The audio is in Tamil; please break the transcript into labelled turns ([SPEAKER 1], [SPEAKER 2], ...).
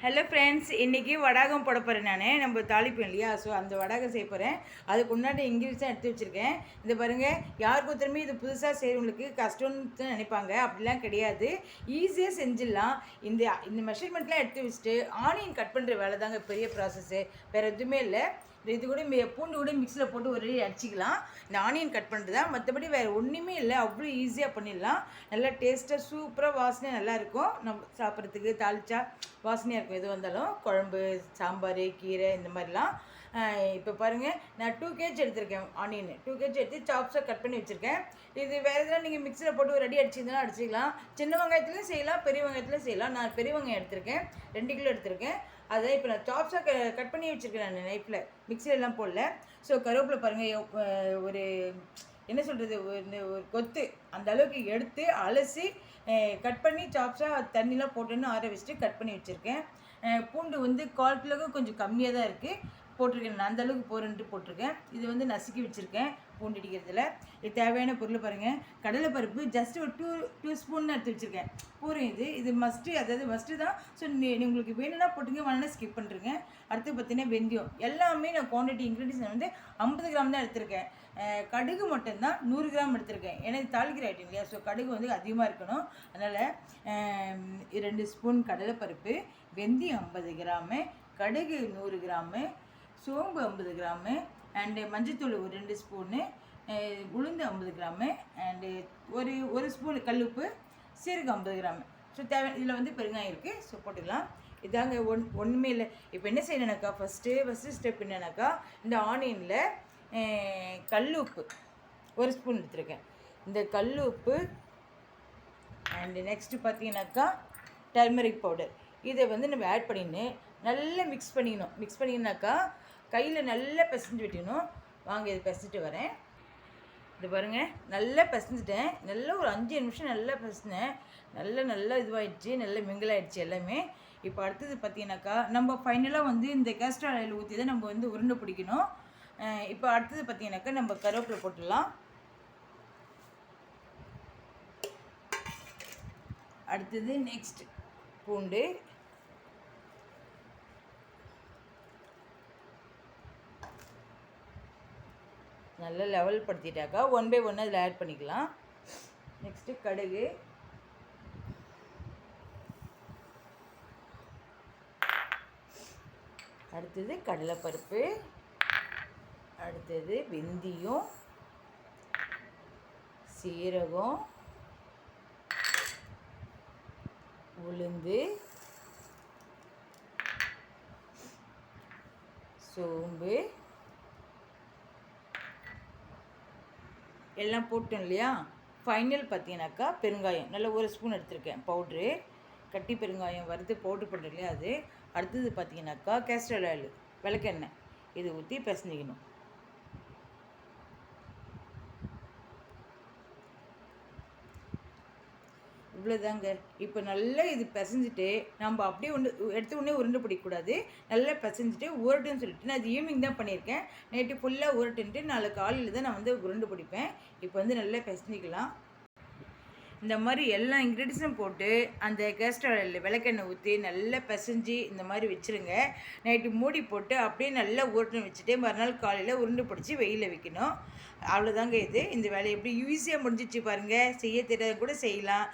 [SPEAKER 1] ஹலோ ஃப்ரெண்ட்ஸ் இன்றைக்கி வடாகம் போட போகிறேன் நான். நம்ம தாளிப்பேன் இல்லையா? ஸோ அந்த வடாகம் செய்ய போகிறேன் அதுக்கு முன்னாடி இங்கிலீஷ் தான் எடுத்து வச்சுருக்கேன். இது பாருங்கள் யாருக்கு ஒருத்தருமே இது புதுசாக செய்கிறவங்களுக்கு கஷ்டம்னு நினைப்பாங்க. அப்படிலாம் கிடையாது. ஈஸியாக செஞ்சிடலாம். இந்த இந்த மெஷர்மெண்ட்லாம் எடுத்து வச்சுட்டு ஆனியன் கட் பண்ணுற வேலை தாங்க பெரிய ப்ராசஸ்ஸு வேறு எதுவுமே இல்லை. இது கூட பூண்டு கூட மிக்சியில் போட்டு ஒரு அடி அடிச்சிக்கலாம். இந்த ஆனியன் கட் பண்ணுறது தான் மற்றபடி வேறு ஒன்றுமே இல்லை. அவ்வளோ ஈஸியாக பண்ணிடலாம். நல்லா டேஸ்ட்டாக சூப்பராக வாசனை நல்லாயிருக்கும் நம்ம சாப்பிட்றதுக்கு தாளிச்சா வாசனையாக இருக்கும். எது வந்தாலும் குழம்பு சாம்பார் கீரை இந்த மாதிரிலாம். இப்போ பாருங்கள் நான் டூ கேஜ் எடுத்திருக்கேன் ஆனியன் டூ கேஜ் எடுத்து சாப்ஸாக கட் பண்ணி வச்சுருக்கேன். இது வேறு எதாவது நீங்கள் மிக்சியில் போட்டு ஒரு அடி அடிச்சிக்கலாம். சின்ன வெங்காயத்துலையும் செய்யலாம் பெரிய வெங்காயத்துலையும் செய்யலாம். நான் பெரிய வெங்காயம் எடுத்திருக்கேன் ரெண்டு கிலோ எடுத்திருக்கேன். அதை இப்போ நான் சாப்ஸாக க கட் பண்ணி வச்சுருக்கேன் நான் நைஃப்பில் மிக்ஸிலெலாம் போடல. ஸோ கருவேப்பிலை பாருங்கள் ஒரு என்ன சொல்கிறது ஒரு ஒரு கொத்து அந்த அளவுக்கு எடுத்து அலசி கட் பண்ணி சாப்ஸாக தண்ணிலாம் போட்டுன்னு ஆற வச்சுட்டு கட் பண்ணி வச்சுருக்கேன். பூண்டு வந்து கால் கிலோவுக்கு கொஞ்சம் கம்மியாக தான் இருக்குது போட்டிருக்கேன். நான் அந்தளவுக்கு போகிறேன்ட்டு போட்டிருக்கேன். இது வந்து நசுக்கி வச்சுருக்கேன் பூண்டு அடிக்கிறதுல இது தேவையான பொருள் பாருங்கள் கடலைப்பருப்பு ஜஸ்ட் ஒரு டூ டூ ஸ்பூன் எடுத்து வச்சுருக்கேன். போகிறேன் இது. இது மஸ்ட்டு அதாவது மஸ்ட்டு தான். ஸோ நீ உங்களுக்கு வேணும்னா போட்டுங்க வேணும்னா ஸ்கிப் பண்ணுறேங்க அடுத்து பார்த்தீங்கன்னா வெந்தயம். எல்லாமே நான் குவான்டிட்டி இன்க்ரீடியன்ஸ் வந்து ஐம்பது கிராம் தான் எடுத்திருக்கேன். கடுகு மட்டும்தான் நூறு கிராம் எடுத்திருக்கேன். ஏன்னா இது தாளிக்கிற ஐட்டம் இல்லையா? ஸோ கடுகு வந்து அதிகமாக இருக்கணும். அதனால் ரெண்டு ஸ்பூன் கடலைப்பருப்பு வெந்தயம் ஐம்பது கிராமு கடுகு நூறு கிராமு சோம்பு ஐம்பது கிராமு அண்டு மஞ்சத்தூள் ஒரு ரெண்டு ஸ்பூனு உளுந்து ஐம்பது கிராமு அண்டு ஒரு ஒரு ஸ்பூன் கல்லுப்பு சீரகம் ஐம்பது கிராமு. ஸோ தேவை இதில் வந்து பெருங்காயம் இருக்குது ஸோ போட்டுக்கலாம். இதாங்க ஒன் ஒன்றுமே இல்லை. இப்போ என்ன செய்யணுனாக்கா ஃபஸ்ட்டு ஃபஸ்ட்டு ஸ்டெப் என்னன்னாக்கா இந்த ஆனியனில் கல்லுப்பு ஒரு ஸ்பூன் எடுத்துருக்கேன். இந்த கல்லுப்பு அண்டு நெக்ஸ்ட்டு பார்த்தீங்கன்னாக்கா டர்மரிக் பவுடர் இதை வந்து நம்ம ஆட் பண்ணின்னு நல்லா மிக்ஸ் பண்ணிக்கணும். மிக்ஸ் பண்ணிங்கனாக்கா கையில் நல்லா பிசைஞ்சு விட்டுக்கணும் வாங்க இது பிசைஞ்சிட்டு வரேன். இது பாருங்க நல்லா பிசைஞ்சிட்டேன். நல்லா ஒரு அஞ்சு நிமிஷம் நல்லா பிசைஞ்சேன். நல்லா நல்லா இதுவாகிடுச்சு நல்லா மிங்கிள் ஆயிடுச்சு எல்லாமே. இப்போ அடுத்தது பார்த்தீங்கன்னாக்கா நம்ம ஃபைனலாக வந்து இந்த கேஸ்டர் ஆயில் ஊற்றி தான் நம்ம வந்து உருண்டை பிடிக்கணும். இப்போ அடுத்தது பார்த்தீங்கன்னாக்கா நம்ம கருவேப்பிலை போட்டுடலாம். அடுத்தது நெக்ஸ்ட் பூண்டு. நல்லா லெவல் படுத்திட்டாக்கா ஒன் பை ஒன் அதில் ஆட் பண்ணிக்கலாம். நெக்ஸ்ட்டு கடுகு. அடுத்தது கடலைப்பருப்பு. அடுத்தது வெந்தியும். சீரகம். உளுந்து. சோம்பு. எல்லாம் போட்டோம் இல்லையா? ஃபைனல் பார்த்தீங்கன்னாக்கா பெருங்காயம். நல்ல ஒரு ஸ்பூன் எடுத்திருக்கேன் பவுட்ரு கட்டி பெருங்காயம் வறுத்து பவுட்ரு பண்ணுறோம் இல்லையா அது? அடுத்தது பார்த்தீங்கன்னாக்கா கேஸ்டர் ஆயில் விளக்கெண்ணெய். இது ஊற்றி பிசைஞ்சிக்கணும். இவ்வளோதாங்க இப்போ நல்லா இது பிசைஞ்சிட்டு நம்ம அப்படியே ஒன்று எடுத்த உடனே உருண்டு பிடிக்கக்கூடாது. நல்லா பிசைஞ்சிட்டு உருட்டுன்னு சொல்லிட்டு நான் அது ஈவினிங் தான் பண்ணியிருக்கேன். நைட்டு ஃபுல்லாக உருட்டுன்ட்டு நாளை காலையில் தான் நான் வந்து உருண்டு பிடிப்பேன். இப்போ வந்து நல்லா பிசைஞ்சிக்கலாம். இந்த மாதிரி எல்லா இன்க்ரீடியன்ஸும் போட்டு அந்த கேஸ்டர் விளக்கெண்ணெய் ஊற்றி நல்லா பிசைஞ்சு இந்த மாதிரி வச்சுருங்க. நைட்டு மூடி போட்டு அப்படியே நல்லா உருட்டுன்னு வச்சுட்டு மறுநாள் காலையில் உருண்டு பிடிச்சி வெயிலில் வைக்கணும். அவ்வளோதாங்க இது. இந்த வேலையை எப்படி ஈஸியாக முடிஞ்சிச்சு பாருங்கள் செய்ய தெரியாத கூட செய்யலாம்.